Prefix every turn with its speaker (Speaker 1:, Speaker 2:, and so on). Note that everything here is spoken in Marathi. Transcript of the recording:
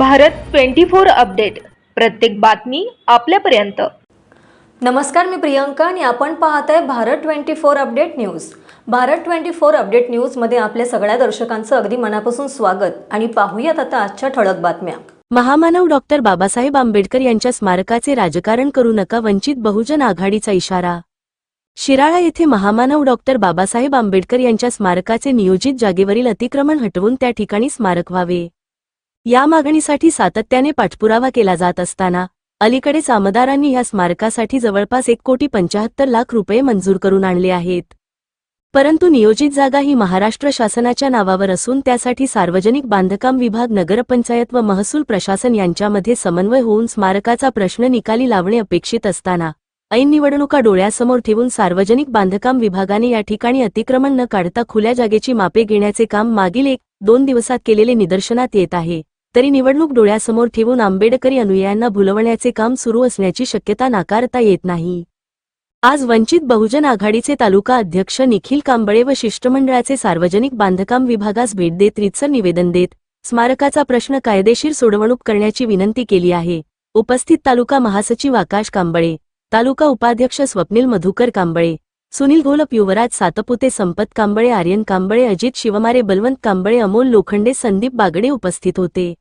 Speaker 1: Bharat twenty four update. प्रत्येक बातमी आपल्यापर्यंत.
Speaker 2: नमस्कार मी प्रियंका आणि आपण पाहत आहे Bharat twenty four update news. Bharat twenty four update न्यूजमध्ये आपल्या सगळ्या दर्शकांचं अगदी मनापासून स्वागत आणि पाहूयात आता आजच्या ठळक बातम्या.
Speaker 3: महामानव डॉक्टर बाबासाहेब आंबेडकर यांच्या स्मारकाचे राजकारण करू नका वंचित बहुजन आघाडीचा इशारा. शिराळा येथे महामानव डॉक्टर बाबासाहेब आंबेडकर यांच्या स्मारकाचे नियोजित जागेवरील अतिक्रमण हटवून त्या ठिकाणी स्मारक व्हावे. या मागणीसाठी सातत्याने पाठपुरावा केला जात असताना अलीकडेच आमदारांनी या स्मारकासाठी जवळपास एक कोटी पंचाहत्तर लाख रुपये मंजूर करून आणले आहेत. परंतु नियोजित जागा ही महाराष्ट्र शासनाच्या नावावर असून त्यासाठी सार्वजनिक बांधकाम विभाग नगरपंचायत व महसूल प्रशासन यांच्यामध्ये समन्वय होऊन स्मारकाचा प्रश्न निकाली लावणे अपेक्षित असताना ऐन निवडणुका डोळ्यासमोर ठेवून सार्वजनिक बांधकाम विभागाने या ठिकाणी अतिक्रमण न काढता खुल्या जागेची मापे घेण्याचे काम मागील एक दोन दिवसात केलेले निदर्शनात येत आहे. तरी निवडणूक डोळ्यासमोर ठेवून आंबेडकरी अनुयायांना भुलवण्याचे काम सुरू असण्याची शक्यता नाकारता येत नाही. आज वंचित बहुजन आघाडीचे तालुका अध्यक्ष निखिल कांबळे व शिष्टमंडळाचे सार्वजनिक बांधकाम विभागास भेट देत रितसर निवेदन देत स्मारकाचा प्रश्न कायदेशीर सोडवणूक करण्याची विनंती केली आहे. उपस्थित तालुका महासचिव आकाश कांबळे तालुका उपाध्यक्ष स्वप्नील मधुकर कांबळे सुनील घोलप युवराज सातपुते संपत कांबळे आर्यन कांबळे अजित शिवमारे बलवंत कांबळे अमोल लोखंडे संदीप बागडे उपस्थित होते.